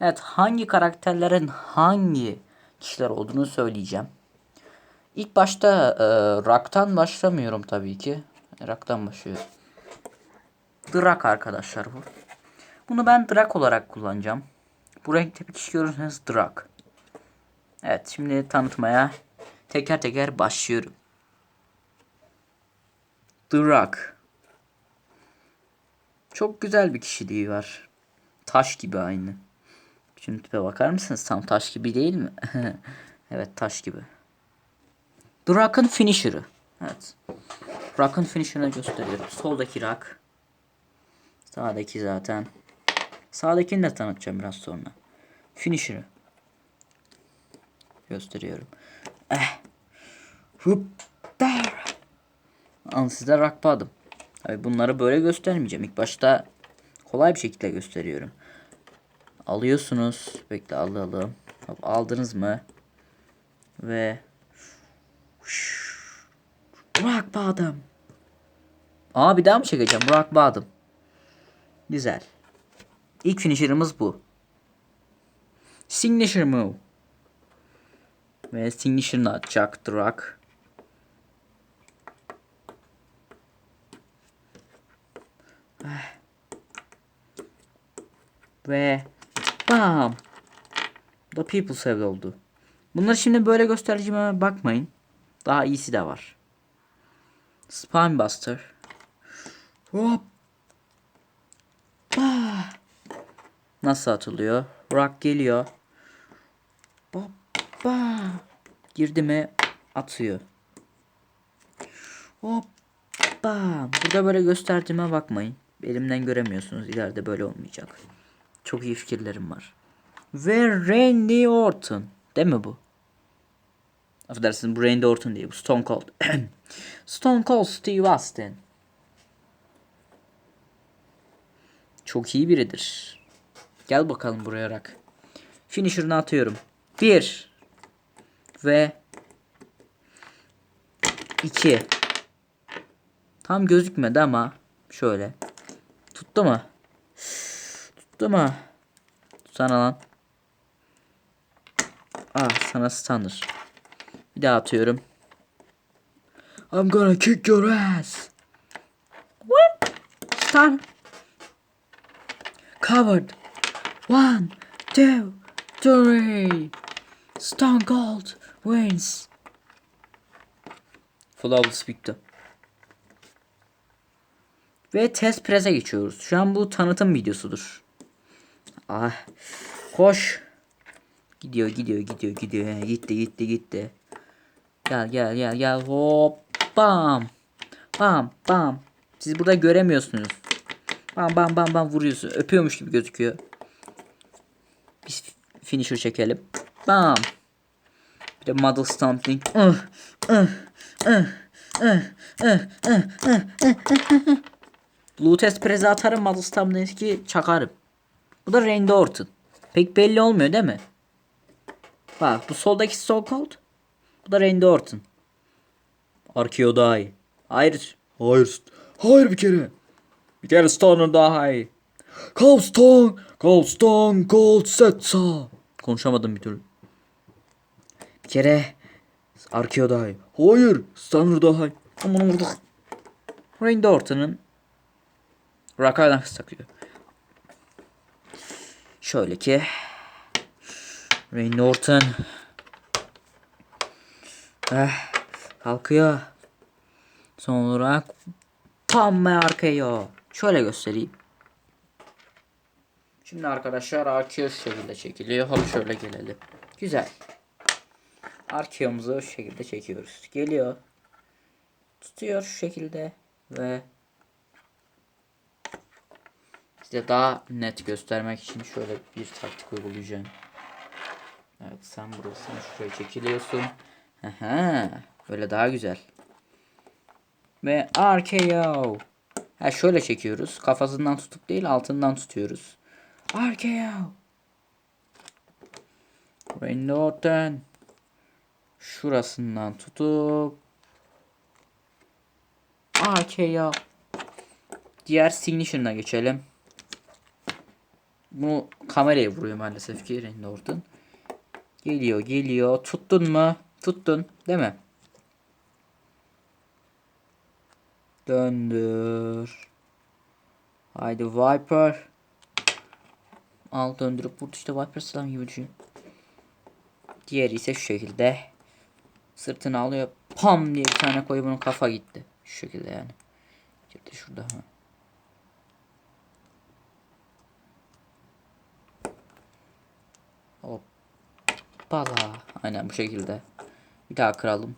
Evet hangi karakterlerin hangi kişiler olduğunu söyleyeceğim. İlk başta e, Rock'tan başlamıyorum tabii ki. Rock'tan başlıyorum. Drak arkadaşlar bu. Bunu ben Drak olarak kullanacağım. Bu renkte bir kişi görürseniz Drak. Evet şimdi tanıtmaya teker teker başlıyorum. Drak. Çok güzel bir kişiliği var. Taş gibi aynı. Şimdi tipe bakar mısınız? Tam taş gibi değil mi? evet taş gibi. Drak'ın finisher'ı. Evet. Rock'ın finisher'ını gösteriyorum. Soldaki Rock. Sağdaki zaten. Sağdakini de tanıtacağım biraz sonra. Finisher'ı. Gösteriyorum. Eh. Hup. There. An size bottom. Tabii bunları böyle göstermeyeceğim. İlk başta kolay bir şekilde gösteriyorum. Alıyorsunuz. Bekle alalım. Hop, aldınız mı? Ve Rock bottom. Aa bir daha mı çekeceğim? Rock bottom. Güzel. İlk finisher'ımız bu. Signature move. Ve signature'ını atacak Rock. Ve bam. The people saved oldu. Bunları şimdi böyle göstereceğime bakmayın. Daha iyisi de var. Spine Buster. Hop. Ah. Nasıl atılıyor? Rock geliyor. Hoppa. Girdi mi atıyor. Hoppa. Burada böyle gösterdiğime bakmayın. Elimden göremiyorsunuz. İleride böyle olmayacak. Çok iyi fikirlerim var. Ve Randy Orton. Değil mi bu? Affedersiniz bu Randy Orton değil. Bu Stone Cold. Stone Cold Steve Austin. Çok iyi biridir. Gel bakalım buraya rak. Finisher'ını atıyorum. Bir. Ve. iki. Tam gözükmedi ama. Şöyle. Tuttu mu? Tuttu mu? Tutsana lan. Ah sana stunner. Bir daha atıyorum. I'm gonna kick your ass. What? Stun. Covered. One, two, three. Stone Cold wins. Flawless bitti. Ve test prese geçiyoruz. Şu an bu tanıtım videosudur. Ah. Koş. Gidiyor gidiyor gidiyor gidiyor. Gitti gitti gitti. Gel gel gel gel. Hop. Bam. Bam bam. Siz burada göremiyorsunuz. Bam bam bam bam vuruyorsun. Öpüyormuş gibi gözüküyor. Biz finisher çekelim. Bam. Bir de model stomping. Uh, uh, uh, uh, uh, uh. Blue test preze atarım model stomping'i çakarım. Bu da Randy Orton. Pek belli olmuyor değil mi? Bak bu soldaki Stone Cold. Bu da Randy Orton. Arkeo daha iyi. Hayır. Hayır. Hayır bir kere. Bir kere Stoner daha iyi. Cold Stone. Cold Stone. Cold Setsa. Konuşamadım bir türlü. Bir kere Arkeo daha iyi. Hayır. Stoner daha iyi. Aman vurduk. Randy Orton'un Rock'a takıyor. Şöyle ki Randy Orton eh, kalkıyor. Son olarak tam arkaya. Şöyle göstereyim. Şimdi arkadaşlar arkaya şu şekilde çekiliyor. Hop şöyle gelelim. Güzel. Arkeomuzu şu şekilde çekiyoruz. Geliyor. Tutuyor şu şekilde ve size daha net göstermek için şöyle bir taktik uygulayacağım. Evet sen burasını şuraya çekiliyorsun. Aha, böyle daha güzel. Ve RKO. Ha şöyle çekiyoruz. Kafasından tutup değil altından tutuyoruz. RKO. Randy Orton. Şurasından tutup RKO. Diğer signature'ına geçelim. Bunu kameraya vuruyor maalesef ki Randy Orton. Geliyor geliyor. Tuttun mu? Tuttun. Değil mi? Döndür. Haydi Viper. Al döndürüp vurdu işte Viper Slam gibi düşün. Diğeri ise şu şekilde. Sırtını alıyor. Pam diye bir tane koyup bunun kafa gitti. Şu şekilde yani. Gitti şurada. Ha. Hoppala. Aynen bu şekilde. Bir daha kıralım.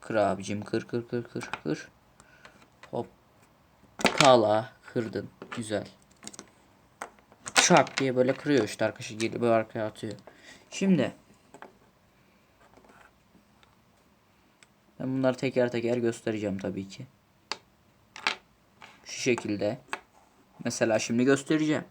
Kır abicim kır kır kır kır kır. Hoppala. Kırdın. Güzel. Çak diye böyle kırıyor işte arkadaşı gelip böyle arkaya atıyor. Şimdi ben bunları teker teker göstereceğim tabii ki. Şu şekilde. Mesela şimdi göstereceğim.